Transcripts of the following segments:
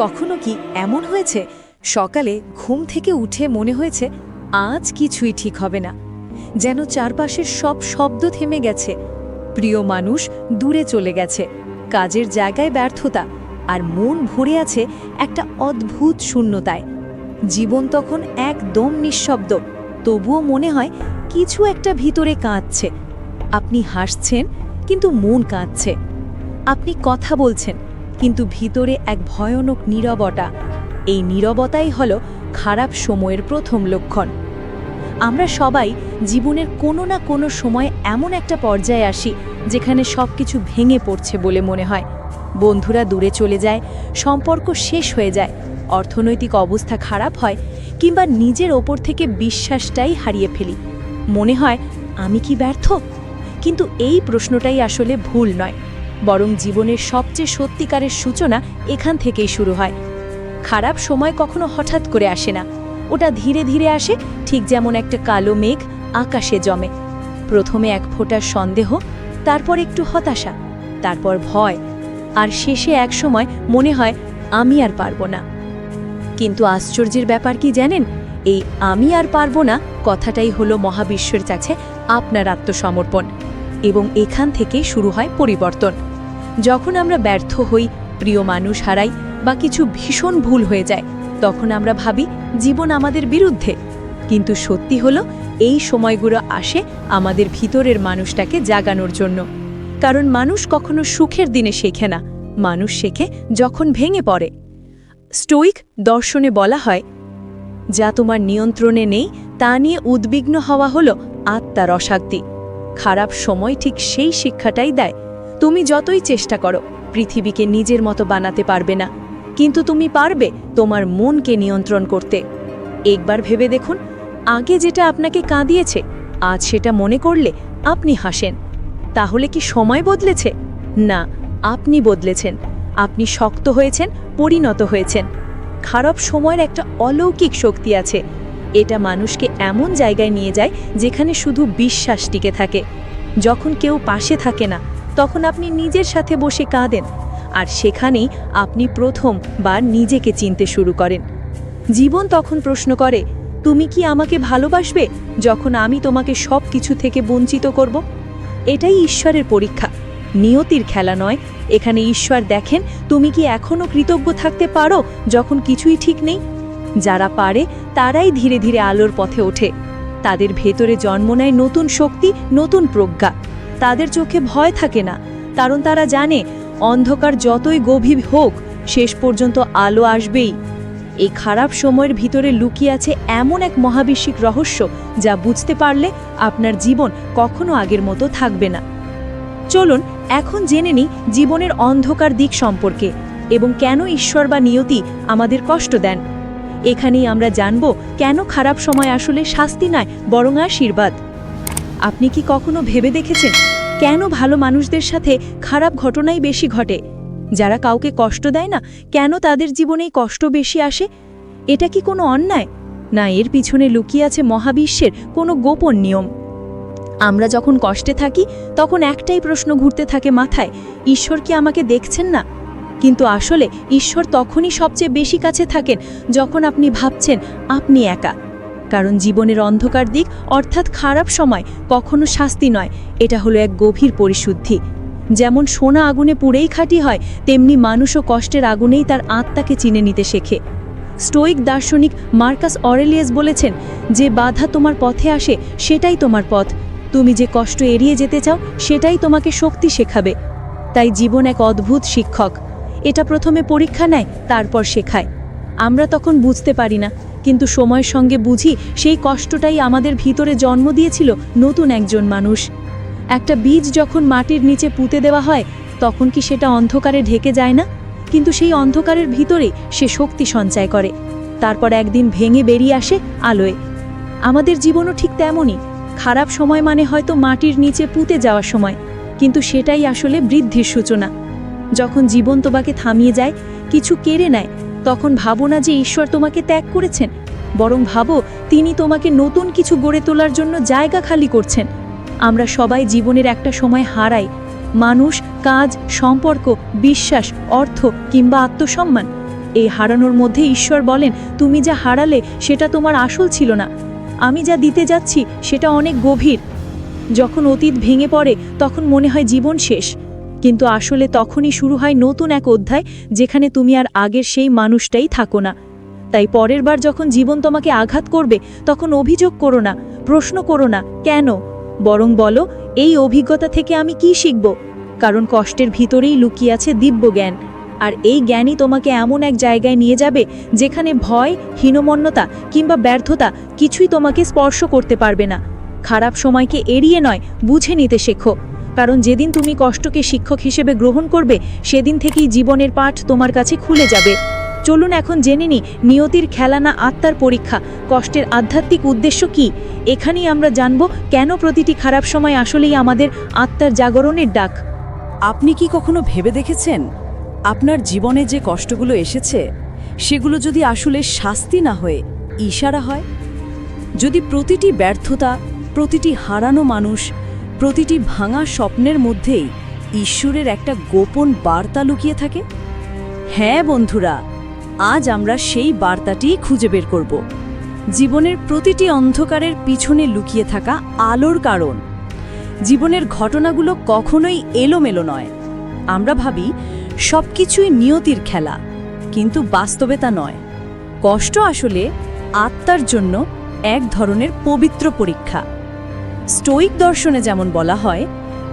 কখনো কি এমন হয়েছে? সকালে ঘুম থেকে উঠে মনে হয়েছে আজ কিছুই ঠিক হবে না। যেন চারপাশের সব শব্দ থেমে গেছে। প্রিয় মানুষ দূরে চলে গেছে। কাজের জায়গায় ব্যর্থতা আর মন ভরে আছে একটা অদ্ভুত শূন্যতায়। জীবন তখন একদম নিঃশব্দ। তবুও মনে হয় কিছু একটা ভিতরে কাঁদছে। আপনি হাসছেন, কিন্তু মন কাঁদছে। আপনি কথা বলছেন। কিন্তু ভিতরে এক ভয়ানক নীরবতা। এই নীরবতাই হল খারাপ সময়ের প্রথম লক্ষণ। আমরা সবাই জীবনের কোনো না কোনো সময় এমন একটা পর্যায়ে আসি, যেখানে সব কিছু ভেঙে পড়ছে বলে মনে হয়। বন্ধুরা দূরে চলে যায়, সম্পর্ক শেষ হয়ে যায়, অর্থনৈতিক অবস্থা খারাপ হয়, কিংবা নিজের ওপর থেকে বিশ্বাসটাই হারিয়ে ফেলি। মনে হয়, আমি কি ব্যর্থ? কিন্তু এই প্রশ্নটাই আসলে ভুল নয়। বরং জীবনের সবচেয়ে সত্যিকারের সূচনা এখান থেকেই শুরু হয়। খারাপ সময় কখনো হঠাৎ করে আসে না। ওটা ধীরে ধীরে আসে, ঠিক যেমন একটা কালো মেঘ আকাশে জমে। প্রথমে এক ফোঁটার সন্দেহ, তারপর একটু হতাশা, তারপর ভয়, আর শেষে এক সময় মনে হয়, আমি আর পারব না। কিন্তু আশ্চর্যের ব্যাপার কি জানেন? এই আমি আর পারব না কথাটাই হলো মহাবিশ্বের কাছে আপনার আত্মসমর্পণ এবং এখান থেকেই শুরু হয় পরিবর্তন। যখন আমরা ব্যর্থ হই, প্রিয় মানুষ হারাই বা কিছু ভীষণ ভুল হয়ে যায়, তখন আমরা ভাবি জীবন আমাদের বিরুদ্ধে। কিন্তু সত্যি হলো, এই সময়গুলো আসে আমাদের ভিতরের মানুষটাকে জাগানোর জন্য। কারণ মানুষ কখনো সুখের দিনে শেখে না, মানুষ শেখে যখন ভেঙে পড়ে। স্টোইক দর্শনে বলা হয়, যা তোমার নিয়ন্ত্রণে নেই, তা নিয়ে উদ্বিগ্ন হওয়া হলো আত্মার অশান্তি। খারাপ সময় ঠিক সেই শিক্ষাটাই দেয় তুমি যতই চেষ্টা করো, পৃথিবীকে নিজের মতো বানাতে পারবে না। কিন্তু তুমি পারবে তোমার মনকে নিয়ন্ত্রণ করতে। একবার ভেবে দেখুন, আগে যেটা আপনাকে কাঁদিয়েছে, আজ সেটা মনে করলে আপনি হাসেন। তাহলে কি সময় বদলেছে? না, আপনি বদলেছেন। আপনি শক্ত হয়েছেন, পরিণত হয়েছেন। খারাপ সময়ের একটা অলৌকিক শক্তি আছে। এটা মানুষকে এমন জায়গায় নিয়ে যায় যেখানে শুধু বিশ্বাস টিকে থাকে। যখন কেউ পাশে থাকে না তখন আপনি নিজের সাথে বসে কাঁদেন, আর সেখানেই আপনি প্রথম বা নিজেকে চিনতে শুরু করেন। জীবন তখন প্রশ্ন করে, তুমি কি আমাকে ভালোবাসবে যখন আমি তোমাকে সব কিছু থেকে বঞ্চিত করব? এটাই ঈশ্বরের পরীক্ষা। নিয়তির খেলা নয়। এখানে ঈশ্বর দেখেন, তুমি কি এখনও কৃতজ্ঞ থাকতে পারো যখন কিছুই ঠিক নেই? যারা পারে, তারাই ধীরে ধীরে আলোর পথে ওঠে। তাদের ভেতরে জন্ম নেয় নতুন শক্তি, নতুন প্রজ্ঞা। তাদের চোখে ভয় থাকে না, কারণ তারা জানে অন্ধকার যতই গভীর হোক, শেষ পর্যন্ত আলো আসবেই। এই খারাপ সময়ের ভিতরে লুকিয়ে আছে এমন এক মহাবিশ্বিক রহস্য যা বুঝতে পারলে আপনার জীবন কখনো আগের মতো থাকবে না। চলুন, এখন জেনে নিই জীবনের অন্ধকার দিক সম্পর্কে এবং কেন ঈশ্বর বা নিয়তি আমাদের কষ্ট দেন। এখানেই আমরা জানব কেন খারাপ সময় আসলে শাস্তি নয়, বরং আশীর্বাদ। আপনি কি কখনো ভেবে দেখেছেন? কেন ভালো মানুষদের সাথে খারাপ ঘটনাই বেশি ঘটে? যারা কাউকে কষ্ট দেয় না, কেন তাদের জীবনেই কষ্ট বেশি আসে? এটা কি কোনো অন্যায়? না, এর পিছনে লুকিয়ে আছে মহাবিশ্বের কোনো গোপন নিয়ম। আমরা যখন কষ্টে থাকি, তখন একটাই প্রশ্ন ঘুরতে থাকে মাথায়, ঈশ্বর কি আমাকে দেখছেন না? কিন্তু আসলে ঈশ্বর তখনই সবচেয়ে বেশি কাছে থাকেন যখন আপনি ভাবছেন, আপনি একা। কারণ জীবনের অন্ধকার দিক অর্থাৎ খারাপ সময় কখনো শাস্তি নয়। এটা হলো এক গভীর পরিশুদ্ধি। যেমন সোনা আগুনে পুড়েই খাঁটি হয়, তেমনি মানুষও কষ্টের আগুনেই তার আত্মাকে চিনে নিতে শেখে। স্টোইক দার্শনিক মার্কাস অরেলিয়াস বলেছেন, যে বাধা তোমার পথে আসে, সেটাই তোমার পথ। তুমি যে কষ্ট এড়িয়ে যেতে চাও, সেটাই তোমাকে শক্তি শেখাবে। তাই জীবন এক অদ্ভুত শিক্ষক। এটা প্রথমে পরীক্ষা নেয়, তারপর শেখায়। আমরা তখন বুঝতে পারি না। কিন্তু সময়ের সঙ্গে বুঝি সেই কষ্টটাই আমাদের ভিতরে জন্ম দিয়েছিল নতুন একজন মানুষ। একটা বীজ যখন মাটির নিচে পুঁতে দেওয়া হয়, তখন কি সেটা অন্ধকারে ঢেকে যায় না? কিন্তু সেই অন্ধকারের ভিতরে সে শক্তি সঞ্চয় করে। তারপর একদিন ভেঙে বেরিয়ে আসে আলোয়। আমাদের জীবনও ঠিক তেমনই। খারাপ সময় মানে হয়তো মাটির নিচে পুঁতে যাওয়ার সময়। কিন্তু সেটাই আসলে বৃদ্ধির সূচনা। যখন জীবন তোমাকে থামিয়ে যায়, কিছু কেড়ে নেয় তখন ভাবো না যে ঈশ্বর তোমাকে ত্যাগ করেছেন, বরং ভাবো তিনি তোমাকে নতুন কিছু গড়ে তোলার জন্য জায়গা খালি করছেন। আমরা সবাই জীবনের একটা সময় হারাই। মানুষ, কাজ, সম্পর্ক, বিশ্বাস, অর্থ কিংবা আত্মসম্মান, এই হারানোর মধ্যে ঈশ্বর বলেন, তুমি যা হারালে সেটা তোমার আসল ছিল না। আমি যা দিতে যাচ্ছি সেটা অনেক গভীর। যখন অতীত ভেঙে পড়ে, তখন মনে হয় জীবন শেষ। কিন্তু আসলে তখনই শুরু হয় নতুন এক অধ্যায় যেখানে তুমি আর আগের সেই মানুষটাই থাকো না। তাই পরের বার যখন জীবন তোমাকে আঘাত করবে, তখন অভিযোগ করো না, প্রশ্ন করো না, কেন? বরং বলো, এই অভিজ্ঞতা থেকে আমি কি শিখব? কারণ কষ্টের ভিতরেই লুকিয়ে আছে দিব্য জ্ঞান আর এই জ্ঞানই তোমাকে এমন এক জায়গায় নিয়ে যাবে, যেখানে ভয়, হীনমন্যতা কিংবা ব্যর্থতা কিছুই তোমাকে স্পর্শ করতে পারবে না। খারাপ সময়কে এড়িয়ে নয়, বুঝে নিতে শেখো। কারণ যেদিন তুমি কষ্টকে শিক্ষক হিসেবে গ্রহণ করবে, সেদিন থেকেই জীবনের পাঠ তোমার কাছে খুলে যাবে। চলুন এখন জেনে নি, নিয়তির খেলা না আত্মার পরীক্ষা, কষ্টের আধ্যাত্মিক উদ্দেশ্য কি? এখানেই আমরা জানব কেন প্রতিটি খারাপ সময় আসলেই আমাদের আত্মার জাগরণের ডাক। আপনি কি কখনো ভেবে দেখেছেন? আপনার জীবনে যে কষ্টগুলো এসেছে, সেগুলো যদি আসলে শাস্তি না হয়ে ইশারা হয়? যদি প্রতিটি ব্যর্থতা, প্রতিটি হারানো মানুষ প্রতিটি ভাঙা স্বপ্নের মধ্যেই ঈশ্বরের একটা গোপন বার্তা লুকিয়ে থাকে। হ্যাঁ বন্ধুরা, আজ আমরা সেই বার্তাটিই খুঁজে বের করব। জীবনের প্রতিটি অন্ধকারের পিছনে লুকিয়ে থাকা আলোর কারণ। জীবনের ঘটনাগুলো কখনোই এলোমেলো নয়। আমরা ভাবি সব কিছুই নিয়তির খেলা, কিন্তু বাস্তবে তা নয়। কষ্ট আসলে আত্মার জন্য এক ধরনের পবিত্র পরীক্ষা। স্টোইক দর্শনে যেমন বলা হয়,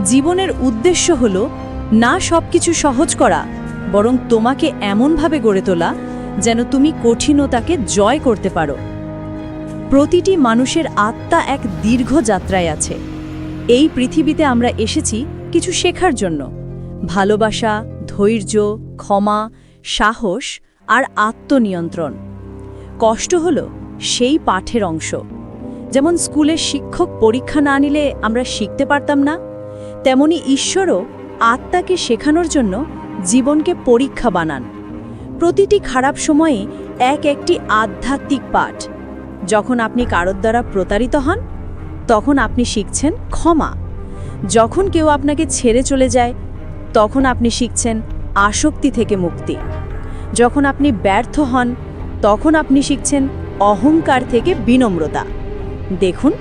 জীবনের উদ্দেশ্য হল না সব কিছু সহজ করা, বরং তোমাকে এমনভাবে গড়ে তোলা যেন তুমি কঠিনতাকে জয় করতে পারো। প্রতিটি মানুষের আত্মা এক দীর্ঘ যাত্রায় আছে। এই পৃথিবীতে আমরা এসেছি কিছু শেখার জন্য। ভালোবাসা, ধৈর্য, ক্ষমা, সাহস আর আত্মনিয়ন্ত্রণ। কষ্ট হল সেই পাঠের অংশ। যেমন স্কুলের শিক্ষক পরীক্ষা না নিলে আমরা শিখতে পারতাম না, তেমনি ঈশ্বরও আত্মাকে শেখানোর জন্য জীবনকে পরীক্ষা বানান। প্রতিটি খারাপ সময়ে এক একটি আধ্যাত্মিক পাঠ। যখন আপনি কারোর দ্বারা প্রতারিত হন, তখন আপনি শিখছেন ক্ষমা। যখন কেউ আপনাকে ছেড়ে চলে যায়, তখন আপনি শিখছেন আসক্তি থেকে মুক্তি। যখন আপনি ব্যর্থ হন, তখন আপনি শিখছেন অহংকার থেকে বিনম্রতা। দেখুন,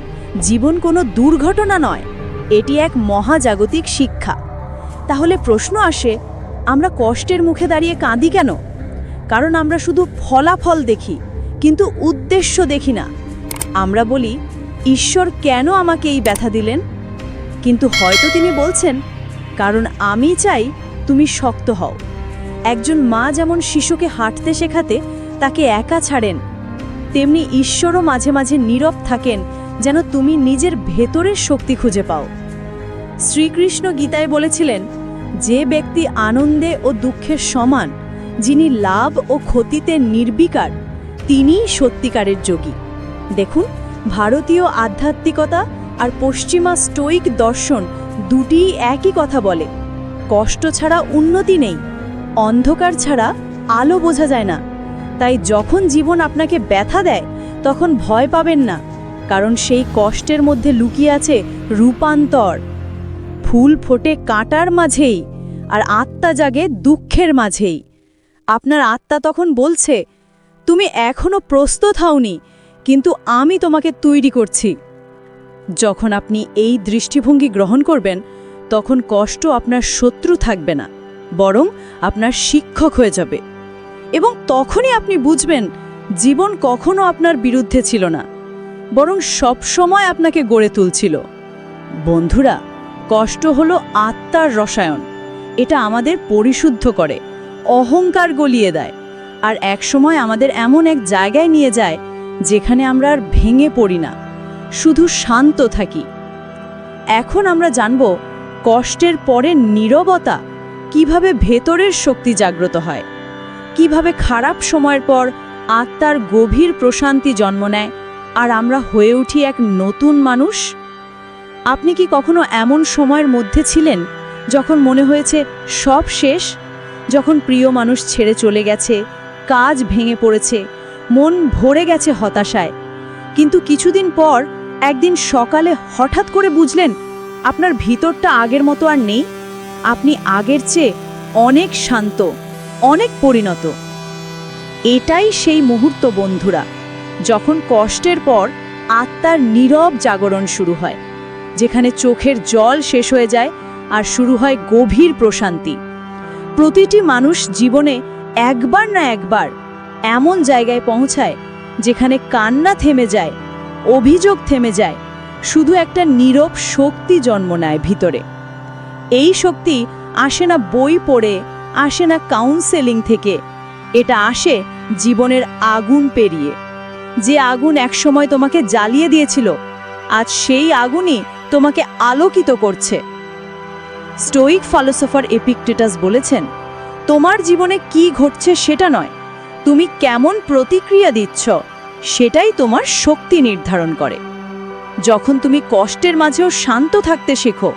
জীবন কোনো দুর্ঘটনা নয়, এটি এক মহাজাগতিক শিক্ষা। তাহলে প্রশ্ন আসে, আমরা কষ্টের মুখে দাঁড়িয়ে কাঁদি কেন? কারণ আমরা শুধু ফলাফল দেখি, কিন্তু উদ্দেশ্য দেখি না। আমরা বলি, ঈশ্বর কেন আমাকে এই ব্যথা দিলেন? কিন্তু হয়তো তিনি বলছেন, কারণ আমি চাই তুমি শক্ত হও। একজন মা যেমন শিশুকে হাঁটতে শেখাতে তাকে একা ছাড়েন তেমনি ঈশ্বরও মাঝে মাঝে নীরব থাকেন, যেন তুমি নিজের ভেতরের শক্তি খুঁজে পাও। শ্রীকৃষ্ণ গীতায় বলেছিলেন, যে ব্যক্তি আনন্দে ও দুঃখের সমান, যিনি লাভ ও ক্ষতিতে নির্বিকার, তিনিই সত্যিকারের যোগী। দেখুন, ভারতীয় আধ্যাত্মিকতা আর পশ্চিমা স্টোইক দর্শন দুটিই একই কথা বলে। কষ্ট ছাড়া উন্নতি নেই, অন্ধকার ছাড়া আলো বোঝা যায় না। তাই যখন জীবন আপনাকে ব্যথা দেয়, তখন ভয় পাবেন না, কারণ সেই কষ্টের মধ্যে লুকিয়ে আছে রূপান্তর। ফুল ফোটে কাঁটার মাঝেই, আর আত্মা জাগে দুঃখের মাঝেই। আপনার আত্মা তখন বলছে, তুমি এখনও প্রস্তুত হওনি, কিন্তু আমি তোমাকে তৈরি করছি। যখন আপনি এই দৃষ্টিভঙ্গি গ্রহণ করবেন, তখন কষ্ট আপনার শত্রু থাকবে না, বরং আপনার শিক্ষক হয়ে যাবে। এবং তখনই আপনি বুঝবেন জীবন কখনো আপনার বিরুদ্ধে ছিল না, বরং সব সময় আপনাকে গড়ে তুলছিল। বন্ধুরা, কষ্ট হলো আত্মার রসায়ন। এটা আমাদের পরিশুদ্ধ করে, অহংকার গলিয়ে দেয়, আর একসময় আমাদের এমন এক জায়গায় নিয়ে যায় যেখানে আমরা আর ভেঙে পড়ি না, শুধু শান্ত থাকি। এখন আমরা জানব কষ্টের পরে নীরবতা কীভাবে ভেতরের শক্তি জাগ্রত হয়। কীভাবে খারাপ সময়ের পর আত্মার গভীর প্রশান্তি জন্ম নেয় আর আমরা হয়ে উঠি এক নতুন মানুষ? আপনি কি কখনো এমন সময়ের মধ্যে ছিলেন যখন মনে হয়েছে সব শেষ? যখন প্রিয় মানুষ ছেড়ে চলে গেছে, কাজ ভেঙে পড়েছে, মন ভরে গেছে হতাশায়। কিন্তু কিছুদিন পর একদিন সকালে হঠাৎ করে বুঝলেন, আপনার ভিতরটা আগের মতো আর নেই। আপনি আগের চেয়ে অনেক শান্ত। অনেক পরিণত। এটাই সেই মুহূর্ত, বন্ধুরা, যখন কষ্টের পর আত্মার নীরব জাগরণ শুরু হয়, যেখানে চোখের জল শেষ হয়ে যায় আর শুরু হয় গভীর প্রশান্তি। প্রতিটি মানুষ জীবনে একবার না একবার এমন জায়গায় পৌঁছায়, যেখানে কান্না থেমে যায়, অভিযোগ থেমে যায়, শুধু একটা নীরব শক্তি জন্ম নেয় ভিতরে। এই শক্তি আসে না বই পড়ে আসে না কাউন্সেলিং থেকে। এটা আসে জীবনের আগুন পেরিয়ে। যে আগুন একসময় তোমাকে জ্বালিয়ে দিয়েছিল, আজ সেই আগুনই তোমাকে আলোকিত করছে। স্টোইক ফলোসফার এপিকটেটাস বলেছেন, তোমার জীবনে কি ঘটছে সেটা নয়। তুমি কেমন প্রতিক্রিয়া দিচ্ছ, সেটাই তোমার শক্তি নির্ধারণ করে। যখন তুমি কষ্টের মাঝেও শান্ত থাকতে শেখো,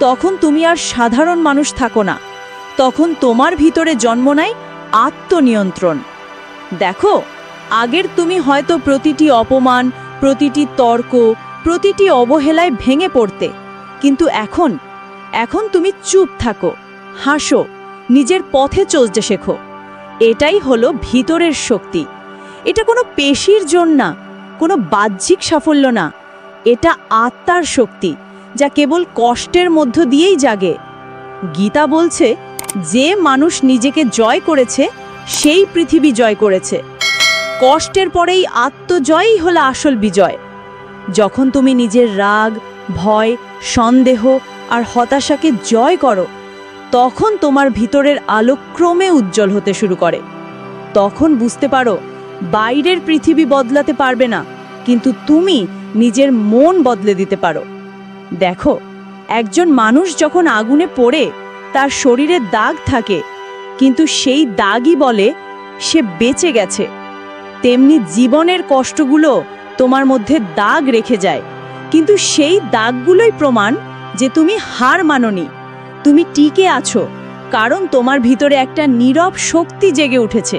তখন তুমি আর সাধারণ মানুষ থাকো না। তখন তোমার ভিতরে জন্ম নেয় আত্মনিয়ন্ত্রণ। দেখো, আগের তুমি হয়তো প্রতিটি অপমান, প্রতিটি তর্ক, প্রতিটি অবহেলায় ভেঙে পড়তে। কিন্তু এখন এখন তুমি চুপ থাকো, হাসো, নিজের পথে চলতে শেখো। এটাই হলো ভিতরের শক্তি। এটা কোনো পেশির জোর না, কোনো বাহ্যিক সাফল্য না। এটা আত্মার শক্তি, যা কেবল কষ্টের মধ্য দিয়েই জাগে। গীতা বলছে যে মানুষ নিজেকে জয় করেছে, সেই পৃথিবী জয় করেছে। কষ্টের পরেই আত্মজয়ই হলো আসল বিজয়। যখন তুমি নিজের রাগ, ভয়, সন্দেহ আর হতাশাকে জয় করো, তখন তোমার ভিতরের আলো ক্রমে উজ্জ্বল হতে শুরু করে। তখন বুঝতে পারো, বাইরের পৃথিবী বদলাতে পারবে না, কিন্তু তুমি নিজের মন বদলে দিতে পারো। দেখো, একজন মানুষ যখন আগুনে পড়ে তার শরীরে দাগ থাকে, কিন্তু সেই দাগই বলে সে বেঁচে গেছে। তেমনি জীবনের কষ্টগুলো তোমার মধ্যে দাগ রেখে যায়, কিন্তু সেই দাগগুলোই প্রমাণ যে তুমি হার মাননি। তুমি টিকে আছো, কারণ তোমার ভিতরে একটা নীরব শক্তি জেগে উঠেছে।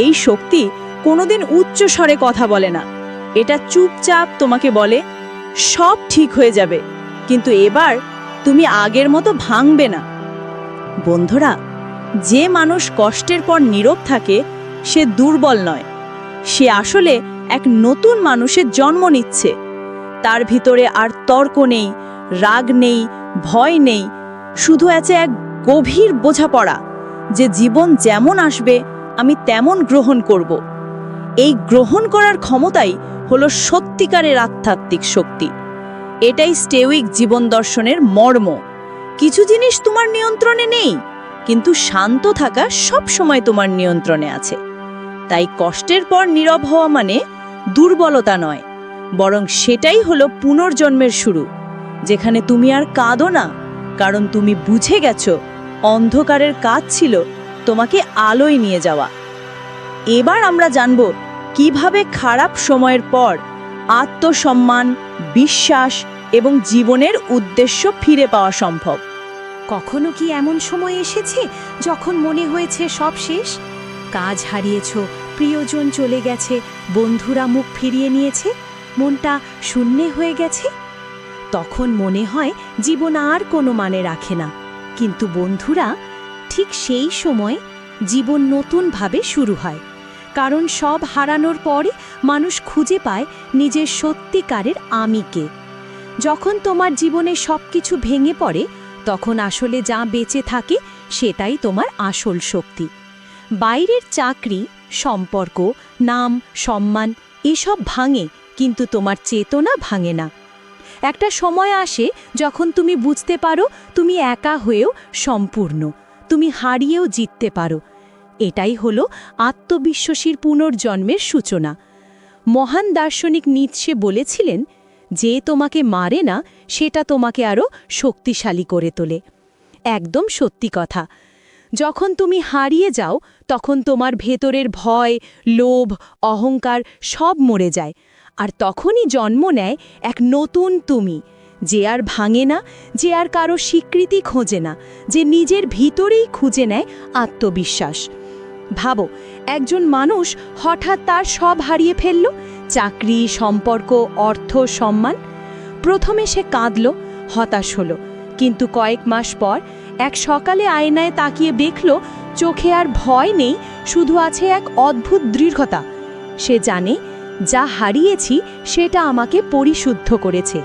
এই শক্তি কোনোদিন উচ্চ স্বরে কথা বলে না। এটা চুপচাপ তোমাকে বলে, সব ঠিক হয়ে যাবে, কিন্তু এবার তুমি আগের মতো ভাঙবে না। বন্ধুরা, যে মানুষ কষ্টের পর নীরব থাকে, সে দুর্বল নয়। সে আসলে এক নতুন মানুষের জন্ম নিচ্ছে। তার ভিতরে আর তর্ক নেই, রাগ নেই, ভয় নেই, শুধু আছে এক গভীর বোঝাপড়া যে জীবন যেমন আসবে, আমি তেমন গ্রহণ করব। এই গ্রহণ করার ক্ষমতাই হলো সত্যিকারের আধ্যাত্মিক শক্তি। এটাই স্টেউইক জীবন দর্শনের মর্ম। কিছু জিনিস তোমার নিয়ন্ত্রণে নেই, কিন্তু শান্ত থাকা সব সময় তোমার নিয়ন্ত্রণে আছে। তাই কষ্টের পর নীরব হওয়া মানে দুর্বলতা নয়, বরং সেটাই হলো পুনর্জন্মের শুরু, যেখানে তুমি আর কাঁদো না, কারণ তুমি বুঝে গেছো অন্ধকারের কাজ ছিল তোমাকে আলোয় নিয়ে যাওয়া। এবার আমরা জানব কীভাবে খারাপ সময়ের পর আত্মসম্মান, বিশ্বাস এবং জীবনের উদ্দেশ্য ফিরে পাওয়া সম্ভব। কখনো কি এমন সময় এসেছে যখন মনে হয়েছে সব শেষ? কাজ হারিয়েছ, প্রিয়জন চলে গেছে, বন্ধুরা মুখ ফিরিয়ে নিয়েছে, মনটা শূন্যে হয়ে গেছে? তখন মনে হয় জীবন আর কোনো মানে রাখে না, কিন্তু বন্ধুরা, ঠিক সেই সময় জীবন নতুনভাবে শুরু হয়, কারণ সব হারানোর পরে মানুষ খুঁজে পায় নিজের সত্যিকারের আমিকে। যখন তোমার জীবনে সব কিছু ভেঙে পড়ে, তখন আসলে যা বেঁচে থাকে সেটাই তোমার আসল শক্তি। বাইরের চাকরি, সম্পর্ক, নাম, সম্মান, এসব ভাঙে, কিন্তু তোমার চেতনা ভাঙে না। একটা সময় আসে যখন তুমি বুঝতে পারো তুমি একা হয়েও সম্পূর্ণ, তুমি হারিয়েও জিততে পারো। এটাই হলো আত্মবিশ্বাসীর পুনর্জন্মের সূচনা। মহান দার্শনিক নিৎসে বলেছিলেন যে তোমাকে মারে না, সেটা তোমাকে আরও শক্তিশালী করে তোলে। একদম সত্যি কথা। যখন তুমি হারিয়ে যাও, তখন তোমার ভেতরের ভয়, লোভ, অহংকার সব মরে যায়। আর তখনই জন্ম নেয় এক নতুন তুমি, যে আর ভাঙে না, যে আর কারও স্বীকৃতি খোঁজে না, যে নিজের ভিতরেই খুঁজে নেয় আত্মবিশ্বাস। ভাবো, একজন মানুষ হঠাৎ তার সব হারিয়ে ফেলল? চাকরি, সম্পর্ক, অর্থ, সম্মান? প্রথমে সে কাঁদল, হতাশ হলো। কিন্তু কয়েক মাস পর এক সকালে আয়নায় তাকিয়ে দেখল, চোখে আর ভয় নেই, শুধু আছে এক অদ্ভুত দৃঢ়তা। সে জানে, যা হারিয়েছি, সেটা আমাকে পরিশুদ্ধ করেছে।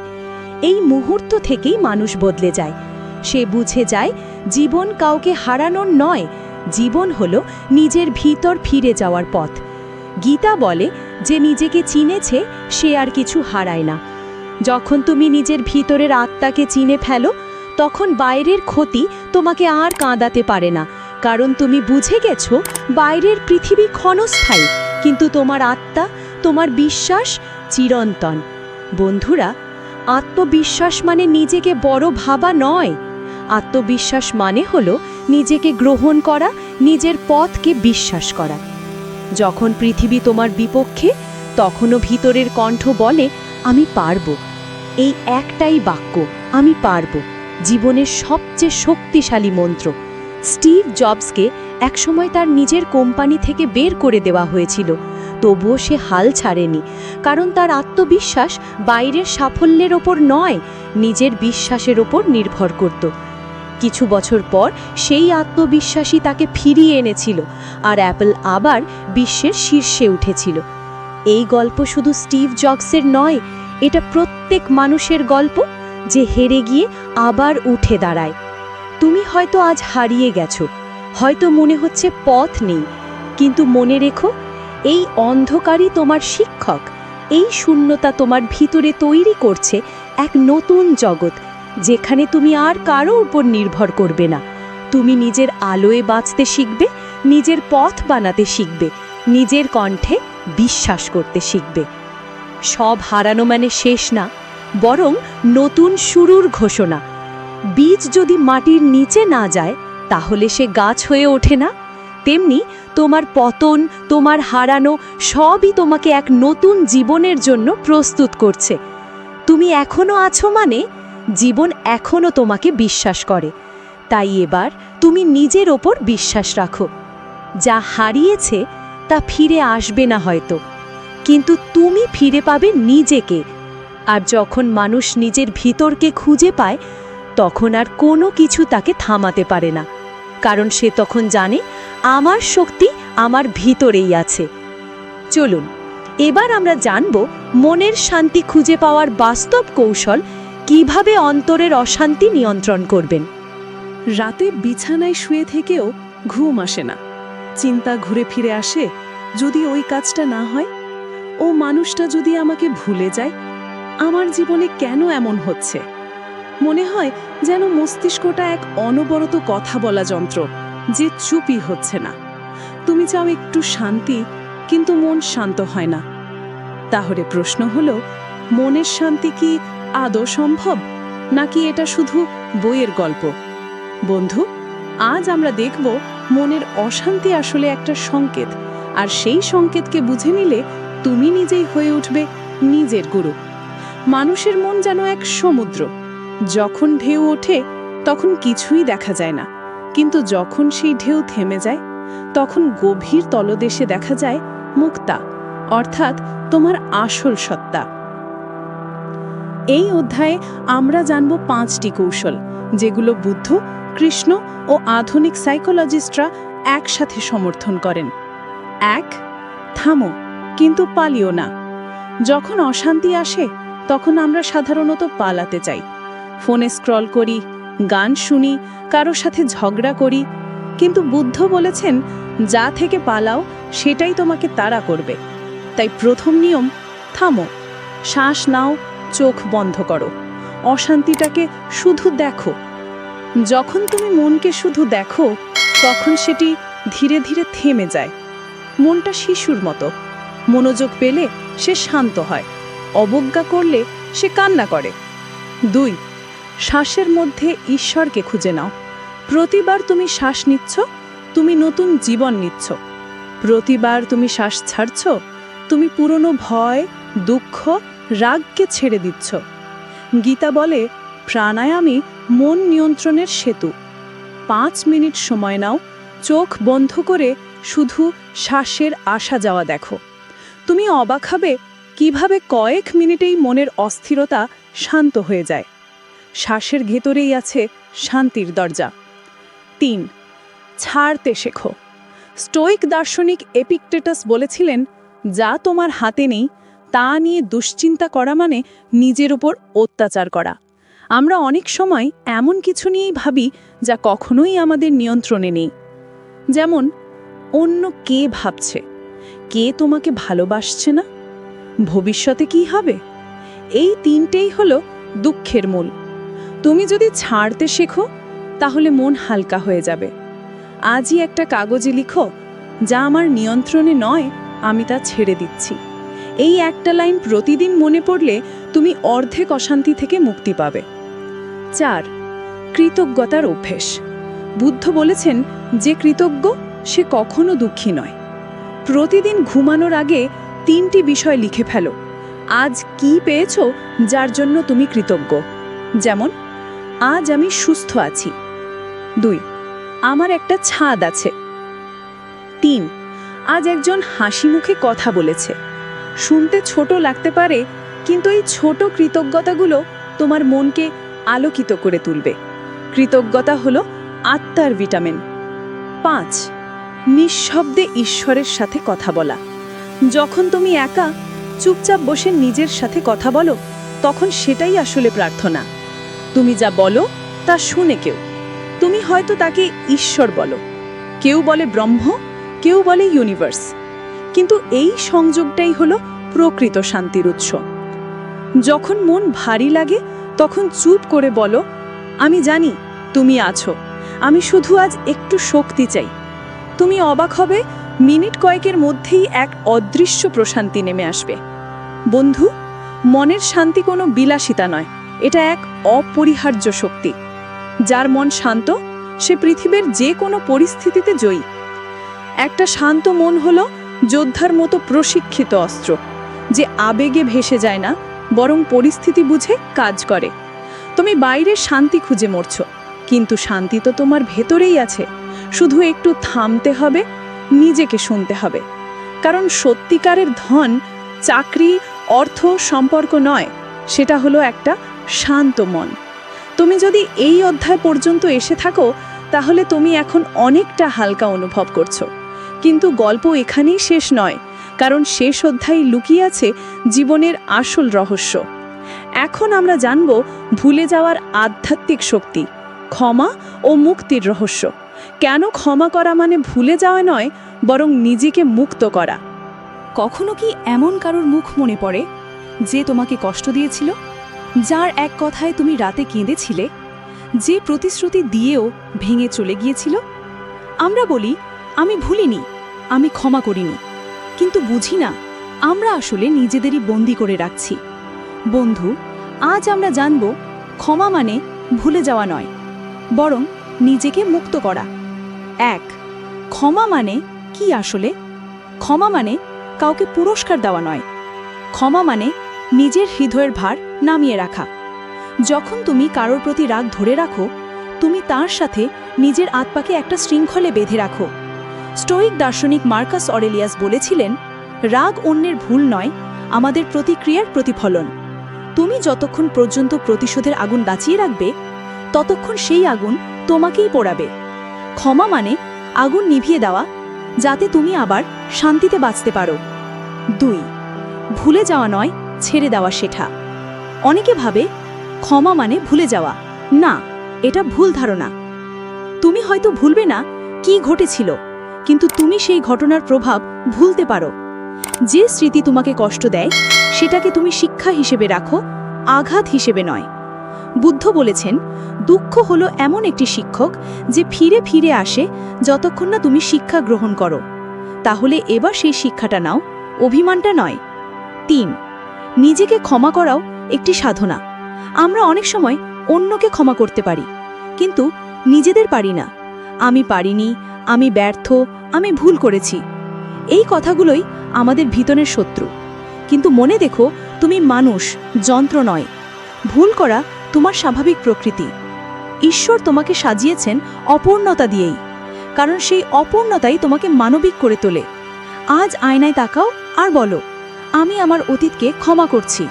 এই মুহূর্ত থেকেই মানুষ বদলে যায়। সে বুঝে যায়, জীবন কাউকে হারানোর নয় জীবন হল নিজের ভিতর ফিরে যাওয়ার পথ। গীতা বলে, যে নিজেকে চিনেছে, সে আর কিছু হারায় না। যখন তুমি নিজের ভিতরের আত্মাকে চিনে ফেলো, তখন বাইরের ক্ষতি তোমাকে আর কাঁদাতে পারে না। কারণ তুমি বুঝে গেছো, বাইরের পৃথিবী ক্ষণস্থায়ী, কিন্তু তোমার আত্মা, তোমার বিশ্বাস চিরন্তন। বন্ধুরা, আত্মবিশ্বাস মানে নিজেকে বড় ভাবা নয় আত্মবিশ্বাস মানে হল নিজেকে গ্রহণ করা, নিজের পথকে বিশ্বাস করা। যখন পৃথিবী তোমার বিপক্ষে, তখনও ভিতরের কণ্ঠ বলে, আমি পারব। এই একটাই বাক্য, আমি পারব। জীবনের সবচেয়ে শক্তিশালী মন্ত্র। স্টিভ জবসকে একসময় তার নিজের কোম্পানি থেকে বের করে দেওয়া হয়েছিল। তবুও সে হাল ছাড়েনি, কারণ তার আত্মবিশ্বাস বাইরের সাফল্যের ওপর নয়, নিজের বিশ্বাসের ওপর নির্ভর করত। কিছু বছর পর সেই আত্মবিশ্বাসই তাকে ফিরিয়ে এনেছিল আর অ্যাপল আবার বিশ্বের শীর্ষে উঠেছিল। এই গল্প শুধু স্টিভ জবসের নয়, এটা প্রত্যেক মানুষের গল্প যে হেরে গিয়ে আবার উঠে দাঁড়ায়। তুমি হয়তো আজ হারিয়ে গেছো, হয়তো মনে হচ্ছে পথ নেই, কিন্তু মনে রেখো, এই অন্ধকারই তোমার শিক্ষক, এই শূন্যতা তোমার ভিতরে তৈরি করছে এক নতুন জগৎ যেখানে তুমি আর কারও উপর নির্ভর করবে না। তুমি নিজের আলোয় বাঁচতে শিখবে, নিজের পথ বানাতে শিখবে, নিজের কণ্ঠে বিশ্বাস করতে শিখবে। সব হারানো মানে শেষ না, বরং নতুন শুরুর ঘোষণা। বীজ যদি মাটির নিচে না যায়, তাহলে সে গাছ হয়ে ওঠে না। তেমনি তোমার পতন, তোমার হারানো সবই তোমাকে এক নতুন জীবনের জন্য প্রস্তুত করছে। তুমি এখনও আছো মানে জীবন এখনও তোমাকে বিশ্বাস করে। তাই এবার তুমি নিজের ওপর বিশ্বাস রাখো। যা হারিয়েছে, তা ফিরে আসবে না হয়তো। কিন্তু তুমি ফিরে পাবে নিজেকে। আর যখন মানুষ নিজের ভিতরকে খুঁজে পায়, তখন আর কোনো কিছু তাকে থামাতে পারে না। কারণ সে তখন জানে, আমার শক্তি আমার ভিতরেই আছে। চলুন, এবার আমরা জানব মনের শান্তি খুঁজে পাওয়ার বাস্তব কৌশল কীভাবে অন্তরের অশান্তি নিয়ন্ত্রণ করবেন? রাতে বিছানায় শুয়ে থেকেও ঘুম আসে না। চিন্তা ঘুরে ফিরে আসে, যদি ওই কাজটা না হয়? ও মানুষটা যদি আমাকে ভুলে যায়, আমার জীবনে কেন এমন হচ্ছে? মনে হয় যেন মস্তিষ্কটা এক অনবরত কথা বলা যন্ত্র যে চুপি হচ্ছে না। তুমি চাও একটু শান্তি, কিন্তু মন শান্ত হয় না। তাহলে প্রশ্ন হলো, মনের শান্তি কি আদৌ সম্ভব? নাকি এটা শুধু বইয়ের গল্প? বন্ধু, আজ আমরা দেখব মনের অশান্তি আসলে একটা সংকেত, আর সেই সংকেতকে বুঝে নিলে তুমি নিজেই হয়ে উঠবে নিজের গুরু। মানুষের মন যেন এক সমুদ্র। যখন ঢেউ ওঠে, তখন কিছুই দেখা যায় না। কিন্তু যখন সেই ঢেউ থেমে যায়, তখন গভীর তলদেশে দেখা যায় মুক্তা, অর্থাৎ তোমার আসল সত্তা। এই অধ্যায়ে আমরা জানব পাঁচটি কৌশল, যেগুলো বুদ্ধ, কৃষ্ণ ও আধুনিক সাইকোলজিস্টরা একসাথে সমর্থন করেন। এক, থামো, কিন্তু পালিও না। যখন অশান্তি আসে, তখন আমরা সাধারণত পালাতে চাই। ফোনে স্ক্রল করি, গান শুনি কারোর সাথে ঝগড়া করি। কিন্তু বুদ্ধ বলেছেন, যা থেকে পালাও, সেটাই তোমাকে তাড়া করবে। তাই প্রথম নিয়ম, থামো, শ্বাস নাও চোখ বন্ধ করো। অশান্তিটাকে শুধু দেখো। যখন তুমি মনকে শুধু দেখো, তখন সেটি ধীরে ধীরে থেমে যায়। মনটা শিশুর মতো। মনোযোগ পেলে সে শান্ত হয়। অবজ্ঞা করলে সে কান্না করে। দুই, শ্বাসের মধ্যে ঈশ্বরকে খুঁজে নাও। প্রতিবার তুমি শ্বাস নিচ্ছ, তুমি নতুন জীবন নিচ্ছ। প্রতিবার তুমি শ্বাস ছাড়ছ, তুমি পুরনো ভয়, দুঃখ রাগকে ছেড়ে দিচ্ছ। গীতা বলে, প্রাণায়ামই মন নিয়ন্ত্রণের সেতু। পাঁচ মিনিট সময় নাও, চোখ বন্ধ করে শুধু শ্বাসের আসা যাওয়া দেখো। তুমি অবাক হবে কীভাবে কয়েক মিনিটেই মনের অস্থিরতা শান্ত হয়ে যায়। শ্বাসের ভেতরেই আছে শান্তির দরজা। তিন, ছাড়তে শেখো। স্টোইক দার্শনিক এপিকটেটাস বলেছিলেন, যা তোমার হাতে নেই তা নিয়ে দুশ্চিন্তা করা মানে নিজের উপর অত্যাচার করা। আমরা অনেক সময় এমন কিছু নিয়েই ভাবি যা কখনোই আমাদের নিয়ন্ত্রণে নেই। যেমন, অন্য কে ভাবছে? কে তোমাকে ভালোবাসছে না? ভবিষ্যতে কি হবে? এই তিনটেই হলো দুঃখের মূল। তুমি যদি ছাড়তে শেখো, তাহলে মন হালকা হয়ে যাবে। আজই একটা কাগজে লিখো, যা আমার নিয়ন্ত্রণে নয়, আমি তা ছেড়ে দিচ্ছি। এই একটা লাইন প্রতিদিন মনে পড়লে তুমি অর্ধেক অশান্তি থেকে মুক্তি পাবে। চার, কৃতজ্ঞতার অভ্যেস। বুদ্ধ বলেছেন, যে কৃতজ্ঞ, সে কখনো দুঃখী নয়। প্রতিদিন ঘুমানোর আগে তিনটি বিষয় লিখে ফেলো। আজ কি পেয়েছ, যার জন্য তুমি কৃতজ্ঞ? যেমন, আজ আমি সুস্থ আছি। দুই, আমার একটা ছাদ আছে। তিন, আজ একজন হাসি মুখে কথা বলেছে। শুনতে ছোট লাগতে পারে, কিন্তু এই ছোট কৃতজ্ঞতাগুলো তোমার মনকে আলোকিত করে তুলবে। কৃতজ্ঞতা হলো আত্মার ভিটামিন। পাঁচ, নিঃশব্দে ঈশ্বরের সাথে কথা বলা। যখন তুমি একা চুপচাপ বসে নিজের সাথে কথা বলো, তখন সেটাই আসলে প্রার্থনা। তুমি যা বলো, তা শুনে কেউ। তুমি হয়তো তাকে ঈশ্বর বলো। কেউ বলে ব্রহ্ম, কেউ বলে ইউনিভার্স কিন্তু এই সংযোগটাই হলো প্রকৃত শান্তির উৎস। যখন মন ভারী লাগে, তখন চুপ করে বলো, আমি জানি তুমি আছো। আমি শুধু আজ একটু শক্তি চাই। তুমি অবাক হবে, মিনিট কয়েকের মধ্যেই এক অদৃশ্য প্রশান্তি নেমে আসবে। বন্ধু, মনের শান্তি কোনো বিলাসিতা নয়, এটা এক অপরিহার্য শক্তি। যার মন শান্ত, সে পৃথিবীর যে কোনো পরিস্থিতিতে জয়ী। একটা শান্ত মন হলো যোদ্ধার মতো প্রশিক্ষিত অস্ত্র, যে আবেগে ভেসে যায় না, বরং পরিস্থিতি বুঝে কাজ করে। তুমি বাইরে শান্তি খুঁজে মরছ, কিন্তু শান্তি তো তোমার ভেতরেই আছে। শুধু একটু থামতে হবে, নিজেকে শুনতে হবে। কারণ সত্যিকারের ধন চাকরি, অর্থ, সম্পর্ক নয়, সেটা হলো একটা শান্ত মন। তুমি যদি এই অধ্যায় পর্যন্ত এসে থাকো, তাহলে তুমি এখন অনেকটা হালকা অনুভব করছ। কিন্তু গল্প এখানেই শেষ নয়, কারণ শেষ অধ্যায়ে লুকিয়ে আছে জীবনের আসল রহস্য। এখন আমরা জানব ভুলে যাওয়ার আধ্যাত্মিক শক্তি, ক্ষমা ও মুক্তির রহস্য। কেন ক্ষমা করা মানে ভুলে যাওয়া নয়, বরং নিজেকে মুক্ত করা। কখনো কি এমন কারোর মুখ মনে পড়ে, যে তোমাকে কষ্ট দিয়েছিল? যার এক কথায় তুমি রাতে কেঁদেছিলে? যে প্রতিশ্রুতি দিয়েও ভেঙে চলে গিয়েছিল? আমরা বলি আমি ভুলিনি, আমি ক্ষমা করিনি। কিন্তু বুঝি না, আমরা আসলে নিজেদেরই বন্দি করে রাখছি। বন্ধু, আজ আমরা জানব, ক্ষমা মানে ভুলে যাওয়া নয়, বরং নিজেকে মুক্ত করা। এক, ক্ষমা মানে কি আসলে? ক্ষমা মানে কাউকে পুরস্কার দেওয়া নয়। ক্ষমা মানে নিজের হৃদয়ের ভার নামিয়ে রাখা। যখন তুমি কারোর প্রতি রাগ ধরে রাখো, তুমি তার সাথে নিজের আত্মাকে একটা শৃঙ্খলে বেঁধে রাখো। স্টোইক দার্শনিক মার্কাস অরেলিয়াস বলেছিলেন, রাগ অন্যের ভুল নয়, আমাদের প্রতিক্রিয়ার প্রতিফলন। তুমি যতক্ষণ পর্যন্ত প্রতিশোধের আগুন বাঁচিয়ে রাখবে, ততক্ষণ সেই আগুন তোমাকেই পোড়াবে। ক্ষমা মানে আগুন নিভিয়ে দেওয়া, যাতে তুমি আবার শান্তিতে বাঁচতে পারো। দুই, ভুলে যাওয়া নয়, ছেড়ে দেওয়া শেঠা অনেকে ভাবে, ক্ষমা মানে ভুলে যাওয়া। না, এটা ভুল ধারণা। তুমি হয়তো ভুলবে না কি ঘটেছিল। কিন্তু তুমি সেই ঘটনার প্রভাব ভুলতে পারো। যে স্মৃতি তোমাকে কষ্ট দেয়, সেটাকে তুমি শিক্ষা হিসেবে রাখো, আঘাত হিসেবে নয়। বুদ্ধ বলেছেন, দুঃখ হলো এমন একটি শিক্ষক যে ফিরে ফিরে আসে যতক্ষণ না তুমি শিক্ষা গ্রহণ করো। তাহলে এবার সেই শিক্ষাটা নাও, অভিমানটা নয়। তিন, নিজেকে ক্ষমা করাও একটি সাধনা। আমরা অনেক সময় অন্যকে ক্ষমা করতে পারি, কিন্তু নিজেদের পারি না। আমি পারিনি আমি ব্যর্থ, আমি ভুল করেছি। এই কথাগুলোই আমাদের ভিতরের শত্রু। কিন্তু মনে দেখো, তুমি মানুষ, যন্ত্র নয়। ভুল করা তোমার স্বাভাবিক প্রকৃতি। ঈশ্বর তোমাকে সাজিয়েছেন অপূর্ণতা দিয়েই, কারণ সেই অপূর্ণতাই তোমাকে মানবিক করে তোলে। আজ আয়নায় তাকাও আর বলো, আমি আমার অতীতকে ক্ষমা করছি।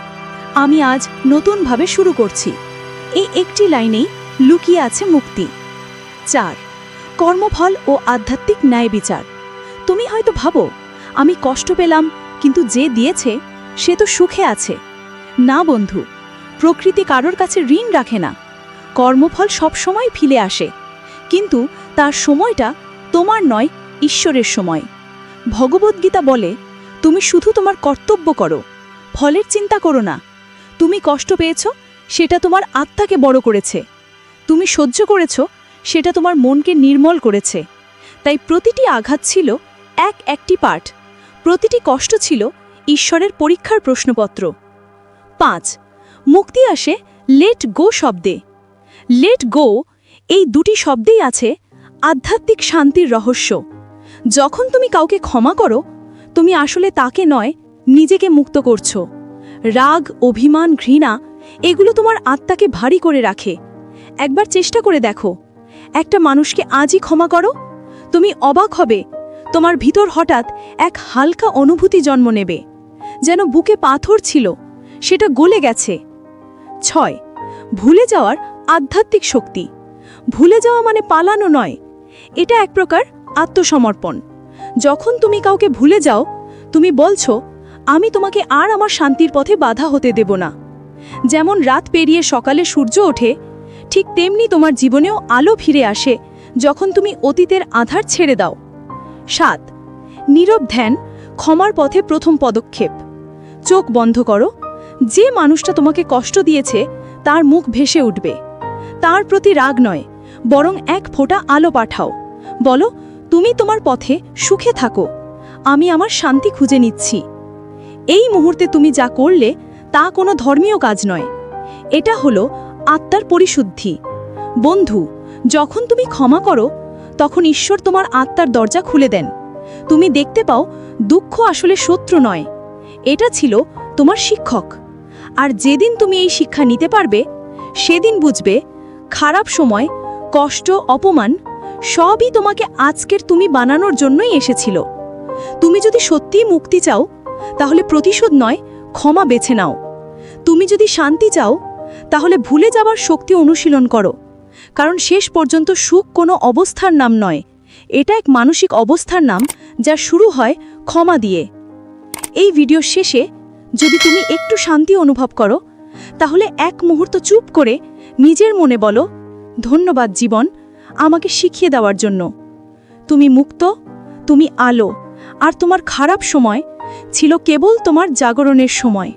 আমি আজ নতুনভাবে শুরু করছি। এই একটি লাইনেই লুকিয়ে আছে মুক্তি। চার কর্মফল ও আধ্যাত্মিক ন্যায় বিচার। তুমি হয়তো ভাবো, আমি কষ্ট পেলাম, কিন্তু যে দিয়েছে, সে তো সুখে আছে। না বন্ধু, প্রকৃতি কারোর কাছে ঋণ রাখে না। কর্মফল সবসময় ফিরে আসে, কিন্তু তার সময়টা তোমার নয়, ঈশ্বরের সময়। ভগবদ্গীতা বলে, তুমি শুধু তোমার কর্তব্য করো, ফলের চিন্তা করো না। তুমি কষ্ট পেয়েছ, সেটা তোমার আত্মাকে বড় করেছে। তুমি সহ্য করেছ সেটা তোমার মনকে নির্মল করেছে। তাই প্রতিটি আঘাত ছিল এক একটি পাঠ। প্রতিটি কষ্ট ছিল ঈশ্বরের পরীক্ষার প্রশ্নপত্র। পাঁচ, মুক্তি আসে লেট গো শব্দে। লেট গো এই দুটি শব্দেই আছে আধ্যাত্মিক শান্তির রহস্য। যখন তুমি কাউকে ক্ষমা করো, তুমি আসলে তাকে নয়, নিজেকে মুক্ত করছ। রাগ, অভিমান, ঘৃণা এগুলো তোমার আত্মাকে ভারী করে রাখে। একবার চেষ্টা করে দেখো একটা মানুষকে আজই ক্ষমা করো। তুমি অবাক হবে, তোমার ভিতর হঠাৎ এক হালকা অনুভূতি জন্ম নেবে, যেন বুকে পাথর ছিল, সেটা গলে গেছে। ছয়, ভুলে যাওয়ার আধ্যাত্মিক শক্তি। ভুলে যাওয়া মানে পালানো নয়, এটা এক প্রকার আত্মসমর্পণ। যখন তুমি কাউকে ভুলে যাও, তুমি বলছো, আমি তোমাকে আর আমার শান্তির পথে বাধা হতে দেব না। যেমন রাত পেরিয়ে সকালে সূর্য ওঠে ঠিক তেমনি তোমার জীবনেও আলো ফিরে আসে যখন তুমি অতীতের আধার ছেড়ে দাও। সাত, নীরব ধ্যান ক্ষমার পথে প্রথম পদক্ষেপ। চোখ বন্ধ করো। যে মানুষটা তোমাকে কষ্ট দিয়েছে, তার মুখ ভেসে উঠবে। তার প্রতি রাগ নয়, বরং এক ফোঁটা আলো পাঠাও। বলো, তুমি তোমার পথে সুখে থাকো। আমি আমার শান্তি খুঁজে নিচ্ছি। এই মুহূর্তে তুমি যা করলে, তা কোনো ধর্মীয় কাজ নয়। এটা হলো আত্মার পরিশুদ্ধি। বন্ধু, যখন তুমি ক্ষমা করো, তখন ঈশ্বর তোমার আত্মার দরজা খুলে দেন। তুমি দেখতে পাও, দুঃখ আসলে শত্রু নয়। এটা ছিল তোমার শিক্ষক। আর যেদিন তুমি এই শিক্ষা নিতে পারবে, সেদিন বুঝবে, খারাপ সময়, কষ্ট, অপমান, সবই তোমাকে আজকের তুমি বানানোর জন্যই এসেছিল। তুমি যদি সত্যিই মুক্তি চাও, তাহলে প্রতিশোধ নয়, ক্ষমা বেছে নাও। তুমি যদি শান্তি চাও তাহলে ভুলে যাবার শক্তি অনুশীলন করো। কারণ শেষ পর্যন্ত সুখ কোনো অবস্থার নাম নয়। এটা এক মানসিক অবস্থার নাম যা শুরু হয় ক্ষমা দিয়ে। এই ভিডিও শেষে যদি তুমি একটু শান্তি অনুভব করো, তাহলে এক মুহূর্ত চুপ করে নিজের মনে বলো, ধন্যবাদ জীবন আমাকে শিখিয়ে দেওয়ার জন্য। তুমি মুক্ত, তুমি আলো, আর তোমার খারাপ সময় ছিল কেবল তোমার জাগরণের সময়।